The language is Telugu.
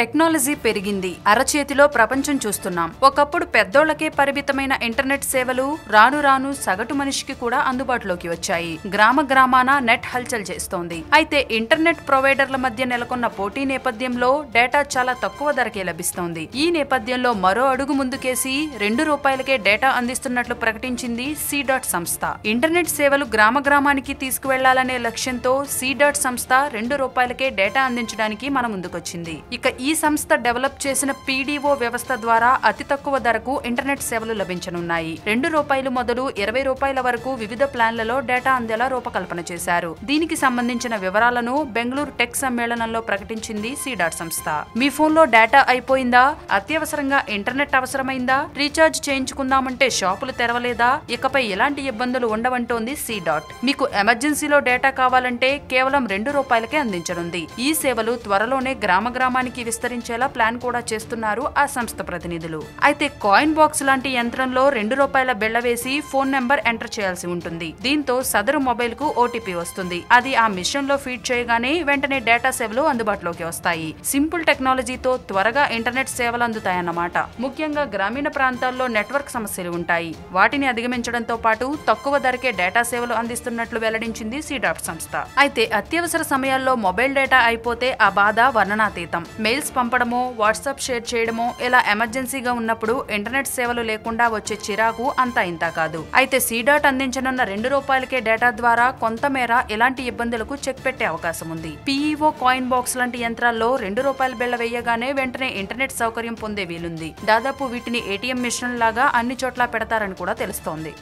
టెక్నాలజీ పెరిగింది. అరచేతిలో ప్రపంచం చూస్తున్నాం. ఒకప్పుడు పెద్దోళ్ళకే పరిమితమైన ఇంటర్నెట్ సేవలు రాను రాను సగటు మనిషికి కూడా అందుబాటులోకి వచ్చాయి. గ్రామ గ్రామాన నెట్ హల్చల్ చేస్తోంది. అయితే ఇంటర్నెట్ ప్రొవైడర్ల మధ్య నెలకొన్న పోటీ నేపథ్యంలో డేటా చాలా తక్కువ ధరకే లభిస్తోంది. ఈ నేపథ్యంలో మరో అడుగు ముందుకేసి రెండు రూపాయలకే డేటా అందిస్తున్నట్లు ప్రకటించింది సి డాట్ సంస్థ. ఇంటర్నెట్ సేవలు గ్రామ గ్రామానికి తీసుకువెళ్ళాలనే లక్ష్యంతో సి డాట్ సంస్థ రెండు రూపాయలకే డేటా అందించడానికి మన ముందుకొచ్చింది. ఇక ఈ ఈ సంస్థ డెవలప్ చేసిన పీడీఓ వ్యవస్థ ద్వారా అతి తక్కువ ధరకు ఇంటర్నెట్ సేవలు లభించనున్నాయి. రెండు రూపాయలు మొదలు ఇరవై రూపాయల వరకు వివిధ ప్లాన్లలో డేటా అందేలా రూపకల్పన చేశారు. దీనికి సంబంధించిన వివరాలను బెంగళూరు టెక్ సమ్మేళనంలో ప్రకటించింది సీడాట్ సంస్థ. మీ ఫోన్లో డేటా అయిపోయిందా? అత్యవసరంగా ఇంటర్నెట్ అవసరమైందా? రీఛార్జ్ చేయించుకుందామంటే షాపులు తెరవలేదా? ఇకపై ఎలాంటి ఇబ్బందులు ఉండవంటోంది సిడాట్. మీకు ఎమర్జెన్సీలో డేటా కావాలంటే కేవలం రెండు రూపాయలకే అందించనుంది. ఈ సేవలు త్వరలోనే గ్రామ గ్రామానికి విస్తరించేలా ప్లాన్ కూడా చేస్తున్నారు ఆ సంస్థ ప్రతినిధులు. అయితే కాయిన్ బాక్స్ లాంటి యంత్రంలో రెండు రూపాయల బిళ్ళ వేసి ఫోన్ నెంబర్ ఎంటర్ చేయాల్సి ఉంటుంది. దీంతో సదరు మొబైల్కు ఓటీపీ వస్తుంది. అది ఆ మిషన్లో ఫీడ్ చేయగానే వెంటనే డేటా సేవలు అందుబాటులోకి వస్తాయి. సింపుల్ టెక్నాలజీతో త్వరగా ఇంటర్నెట్ సేవలు అందుతాయన్నమాట. ముఖ్యంగా గ్రామీణ ప్రాంతాల్లో నెట్వర్క్ సమస్యలు ఉంటాయి. వాటిని అధిగమించడంతో పాటు తక్కువ ధరకే డేటా సేవలు అందిస్తున్నట్లు వెల్లడించింది సిడాప్ సంస్థ. అయితే అత్యవసర సమయాల్లో మొబైల్ డేటా అయిపోతే ఆ బాధ వర్ణనాతీతం. మెయిల్స్ పంపడమో వాట్సాప్ షేర్ చేయడమో ఇలా ఎమర్జెన్సీగా ఉన్నప్పుడు ఇంటర్నెట్ సేవలు లేకుండా వచ్చే చిరాకు అంతా ఇంత కాదు. అయితే సీడాట్ అందించనున్న రెండు రూపాయలకే డేటా ద్వారా కొంతమేర ఎలాంటి ఇబ్బందులకు చెక్ పెట్టే అవకాశం ఉంది. పీఈఓ కాయిన్ బాక్స్ లాంటి యంత్రాల్లో రెండు రూపాయల బిళ్ళ వేయగానే వెంటనే ఇంటర్నెట్ సౌకర్యం పొందే వీలుంది. దాదాపు వీటిని ఏటీఎం మిషన్ లాగా అన్ని చోట్ల పెడతారని కూడా తెలుస్తోంది.